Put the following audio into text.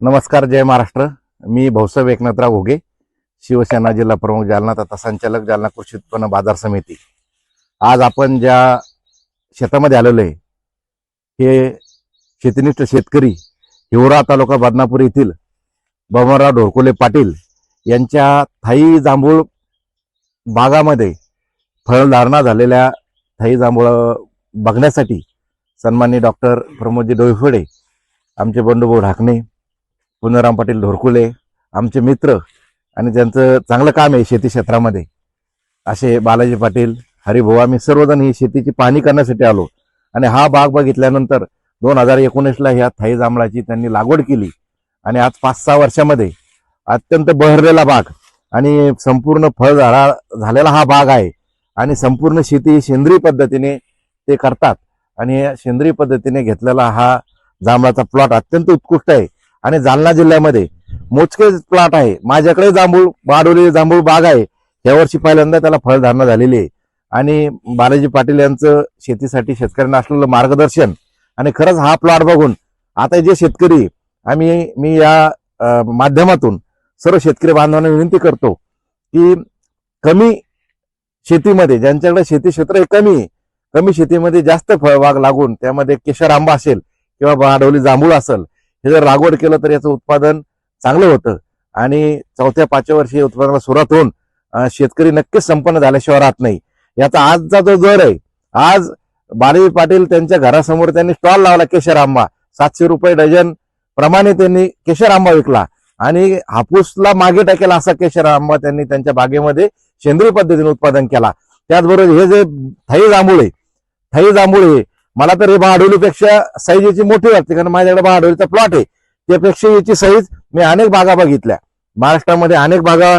नमस्कार जय महाराष्ट्र. मी भाऊसाहेब एकनाथराव घोगे शिवसेना जिल्हा प्रमुख जालना तथा संचालक जालना कृषी उत्पन्न बाजार समिती. आज आपण ज्या शेतामध्ये आलेलो आहे हे शेतीनिष्ठ शेतकरी हिवरा तालुका बदनापूर येथील बमराव ढोरकोले पाटील यांच्या थाई जांभूळ बागामध्ये फळधारणा झालेल्या थाई जांभूळ बघण्यासाठी सन्माननीय डॉक्टर प्रमोदजी डोईफोडे आमचे बंडूभाऊ ढाकणे पुनराम पाटील ढोरकुले आमचे मित्र आणि त्यांचं चांगलं काम आहे शेती क्षेत्रामध्ये असे बालाजी पाटील हरिभाऊ आम्ही सर्वजण ही शेतीची पाहणी करण्यासाठी आलो. आणि हा बाग बघितल्यानंतर दोन हजार एकोणीसला ह्या थाई जांभळाची त्यांनी लागवड केली. आणि आज पाच सहा वर्षामध्ये अत्यंत बहरलेला बाग आणि संपूर्ण फळझाडा झालेला हा बाग आहे. आणि संपूर्ण शेती ही सेंद्रिय पद्धतीने ते करतात. आणि सेंद्रिय पद्धतीने घेतलेला हा जांभळाचा प्लॉट अत्यंत उत्कृष्ट आहे. आणि जालना जिल्ह्यामध्ये मोजके प्लॉट आहे. माझ्याकडे जांभूळ वाढवलेली जांभूळ बाग आहे. यावर्षी पहिल्यांदा त्याला फळधारणा झालेली आहे. आणि बालाजी पाटील यांचं शेतीसाठी शेतकऱ्यांना असलेलं मार्गदर्शन आणि खरंच हा प्लॉट बघून आता जे शेतकरी आम्ही मी या माध्यमातून सर्व शेतकरी बांधवांना विनंती करतो की कमी शेतीमध्ये ज्यांच्याकडे शेती क्षेत्र हे कमी आहे कमी शेतीमध्ये जास्त फळबाग लागून त्यामध्ये केशर आंबा असेल किंवा बाडवली जांभूळ असेल हे जर लागवड केलं तर याचं उत्पादन चांगलं होतं. आणि चौथ्या पाचव्या वर्षी उत्पादनाला सुरुवात होऊन शेतकरी नक्कीच संपन्न झाल्याशिवाय राहत नाही. याचा आजचा जो दर आहे आज बालाजी पाटील त्यांच्या घरासमोर त्यांनी स्टॉल लावला केशर आंबा. सातशे रुपये डझन प्रमाणे त्यांनी केशर आंबा विकला. आणि हापूसला मागे टाकेल असा केशर आंबा त्यांनी त्यांच्या बागेमध्ये सेंद्रिय पद्धतीने उत्पादन केला. त्याचबरोबर हे जे थाई जांभूळ आहे थाई जांभूळ हे मला तर हे बहाडोलीपेक्षा साईज याची मोठी वाटते कारण माझ्याकडे बहाडोलीचा प्लॉट आहे. त्यापेक्षा याची साईज मी अनेक बागा बघितल्या. महाराष्ट्रामध्ये अनेक बागा